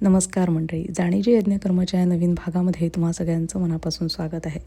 नमस्कार मंडळी. जाणीचे यज्ञकर्माच्या या नवीन भागामध्ये तुम्हा सगळ्यांचं मनापासून स्वागत आहे.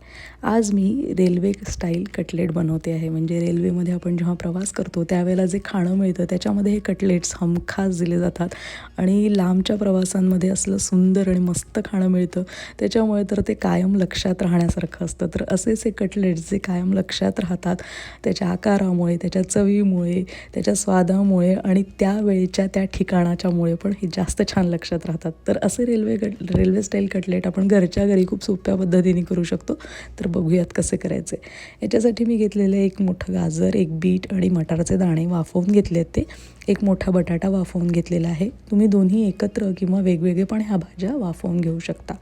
आज मी रेल्वे स्टाईल कटलेट बनवते आहे. म्हणजे रेल्वेमध्ये आपण जेव्हा प्रवास करतो त्यावेळेला जे खाणं मिळतं त्याच्यामध्ये हे कटलेट्स हमखास दिले जातात. आणि लांबच्या प्रवासांमध्ये असलं सुंदर आणि मस्त खाणं मिळतं. त्याच्यामुळे तर ते कायम लक्षात राहण्यासारखं असतं. तर असेच हे कटलेट्स जे कायम लक्षात राहतात त्याच्या आकारामुळे त्याच्या चवीमुळे त्याच्या स्वादामुळे आणि त्यावेळेच्या त्या ठिकाणाच्यामुळे पण हे जास्त छान लक्षात राहतं राहतात तर असे railway cut railway style cutlet आपण घरच्या घरी खूप सोप्या पद्धतीने करू शकतो. तर बघूयात कसे करायचे याच्यासाठी मी घेतलेलं एक मोठं गाजर एक बीट आणि मटारचे दाणे वाफवून घेतले आहेत ते. एक मोठा बटाटा वाफवून घेतलेला आहे. तुम्ही दोन्ही एकत्र किंवा वेगवेगळे पण ह्या भाज्या वाफवून घेऊ शकता.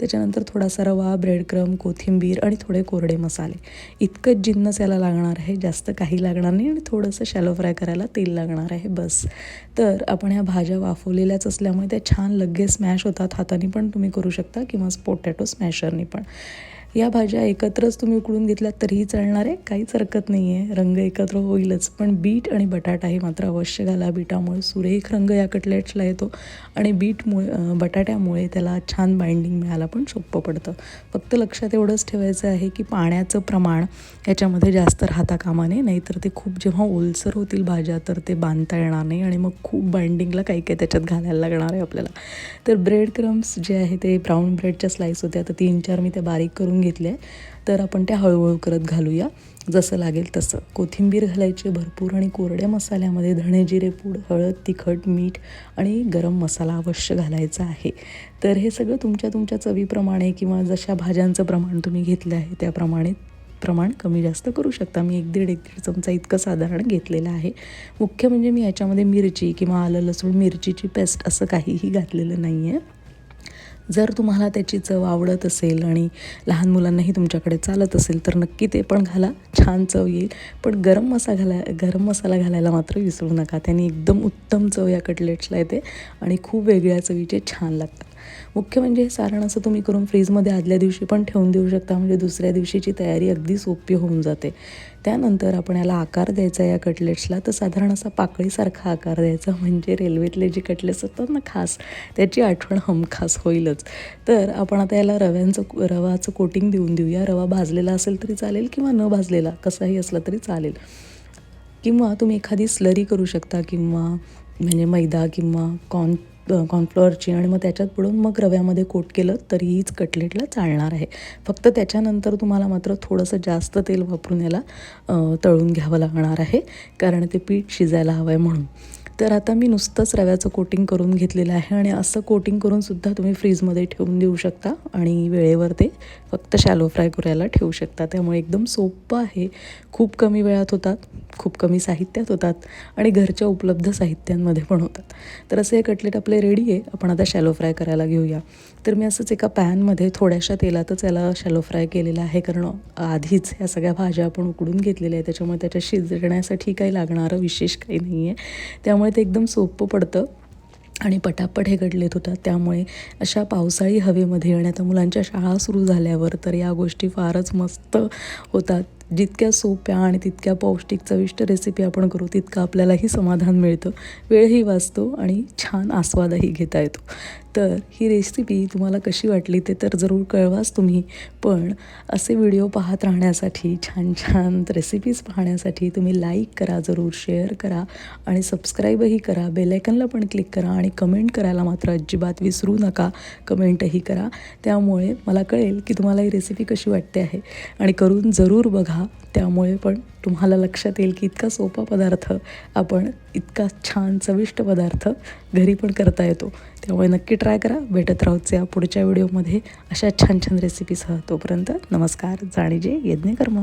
त्याच्यानंतर थोडासा रवा ब्रेड क्रम कोथिंबीर आणि थोडे कोरडे मसाले. इतकंच जिन्नस याला लागणार आहे जास्त काही लागणार नाही आणि थोडंसं शॅलो फ्राय करायला तेल लागणार आहे बस. तर आपण ह्या भाज्या वाफवलेल्याच असल्यामुळे त्या छान लगेच स्मॅश होतात हाताने पण तुम्ही करू शकता किंवा पोटॅटो स्मॅशरनी पण. या भाज्या एकत्रच तुम्ही उकळून घेतल्यात तरीही चालणार आहे काहीच हरकत नाही आहे रंग एकत्र होईलच. पण बीट आणि बटाटा हे मात्र अवश्य घाला. बीटामुळे सुरेख रंग या कटलेट्सला येतो आणि बीटमुळे बटाट्यामुळे त्याला छान बाइंडिंग मिळायला पण सोपं पडतं. फक्त लक्षात एवढंच ठेवायचं आहे की पाण्याचं प्रमाण याच्यामध्ये जास्त राहता कामा नये. नाहीतर ते खूप जेव्हा ओलसर होतील भाज्या तर ते बांधता येणार नाही आणि मग खूप बाइंडिंगला काही काही त्याच्यात घालायला लागणार आहे आपल्याला. तर ब्रेड क्रम्स जे आहे ते ब्राऊन ब्रेडच्या स्लाईस होत्या. तर तीन चार मी त्या बारीक करून घेतले तर आपण त्या हळूहळू करत घालूया. जसं लागेल तसं. कोथिंबीर घालायची भरपूर आणि कोरड्या मसाल्यामध्ये धणे जिरे पूड हळद तिखट मीठ आणि गरम मसाला अवश्य घालायचा आहे. तर हे सगळं तुमच्या तुमच्या चवीप्रमाणे किंवा जशा भाज्यांचं प्रमाण तुम्ही घेतलं आहे त्याप्रमाणे प्रमाण कमी जास्त करू शकता. मी एक दीड एक दीड चमचा इतकं साधारण घेतलेलं आहे. मुख्य म्हणजे मी याच्यामध्ये मिरची किंवा आलं लसूण मिरचीची पेस्ट असं काहीही घातलेलं नाही आहे जर तुम्हाला त्याची चव आवडत असेल आणि लहान मुलांनाही तुमच्याकडे चालत असेल तर नक्की ते पण घाला. छान चव येईल. पण गरम मसा घाला गरम मसाला घालायला मात्र विसरू नका. त्याने एकदम उत्तम चव या कटलेट्सला येते आणि खूप वेगळ्या चवीचे छान लागतात. मुख्य म्हणजे हे सारण असं तुम्ही करून फ्रीजमध्ये आदल्या दिवशी पण ठेवून देऊ शकता म्हणजे दुसऱ्या दिवशीची तयारी अगदी सोपी होऊन जाते. त्यानंतर आपण याला आकार द्यायचा या कटलेट्सला. तर साधारण असा पाकळीसारखा आकार द्यायचा म्हणजे रेल्वेतले जे कटलेट्स असतात ना खास त्याची आठवण हमखास होईलच. तर आपण आता याला रव्यांचं रवाचं कोटिंग देऊन देऊया रवा भाजलेला असेल तरी चालेल किंवा न भाजलेला कसाही असला तरी चालेल. किंवा तुम्ही एखादी स्लरी करू शकता किंवा म्हणजे मैदा किंवा कॉर्न कॉर्नफ्लॉवरची आणि मग त्याच्यात बुडून मग रव्यामध्ये कोट केलं तरीहीच कटलेटला चालणार आहे. फक्त त्याच्यानंतर तुम्हाला मात्र थोडंसं जास्त तेल वापरून याला तळून घ्यावं लागणार आहे कारण ते पीठ शिजायला हवं आहे म्हणून. तर आता मी नुसतंच रव्याचं कोटिंग करून घेतलेलं आहे आणि असं कोटिंग करूनसुद्धा तुम्ही फ्रीजमध्ये ठेवून देऊ शकता आणि वेळेवर ते फक्त शॅलो फ्राय करायला ठेवू शकता. त्यामुळे एकदम सोपं आहे. खूप कमी वेळात होतात खूप कमी साहित्यात होतात आणि घरच्या उपलब्ध साहित्यांमध्ये पण होतात. तर असे हे कटलेट आपले रेडी आहे. आपण आता शॅलो फ्राय करायला घेऊया. तर मी असंच एका पॅनमध्ये थोड्याशा तेलातच याला शॅलो फ्राय केलेलं आहे. कारण आधीच ह्या सगळ्या भाज्या आपण उकडून घेतलेल्या आहे त्याच्यामुळे त्याच्या शिजण्यासाठी काही लागणारं विशेष काही नाही आहे त्यामुळे ते एकदम सोपं पडतं आणि पटापट हे घडलेत होतात. त्यामुळे अशा पावसाळी हवेमध्ये आणि आता मुलांच्या शाळा सुरू झाल्यावर तर या गोष्टी फारच मस्त होतात. जितक्या सोप्या आणि तितक्या पौष्टिक चविष्ट रेसिपी आपण करू तितकं आपल्यालाही समाधान मिळतं. वेळही वाचतो आणि छान आस्वादही घेता येतो. तर ही रेसिपी तुम्हाला कशी वाटली ते तर जरूर कळवाच तुम्ही. पण असे व्हिडिओ पाहत राहण्यासाठी छान छान रेसिपीज पाहण्यासाठी तुम्ही लाईक करा जरूर शेअर करा आणि सबस्क्राईबही करा. बेलायकनला पण क्लिक करा आणि कमेंट करायला मात्र अजिबात विसरू नका. कमेंटही करा. त्यामुळे मला कळेल की तुम्हाला ही रेसिपी कशी वाटते आहे. आणि करून जरूर बघा. त्यामुळे पण तुम्हाला लक्षात येईल की इतका सोपा पदार्थ आपण इतका छान चविष्ट पदार्थ घरी पण करता येतो. त्यामुळे नक्की ट्राय करा. भेटत राहूच या पुढच्या व्हिडिओमध्ये. अशा छान छान रेसिपीसह तोपर्यंत नमस्कार. जाणीजे यज्ञकर्म.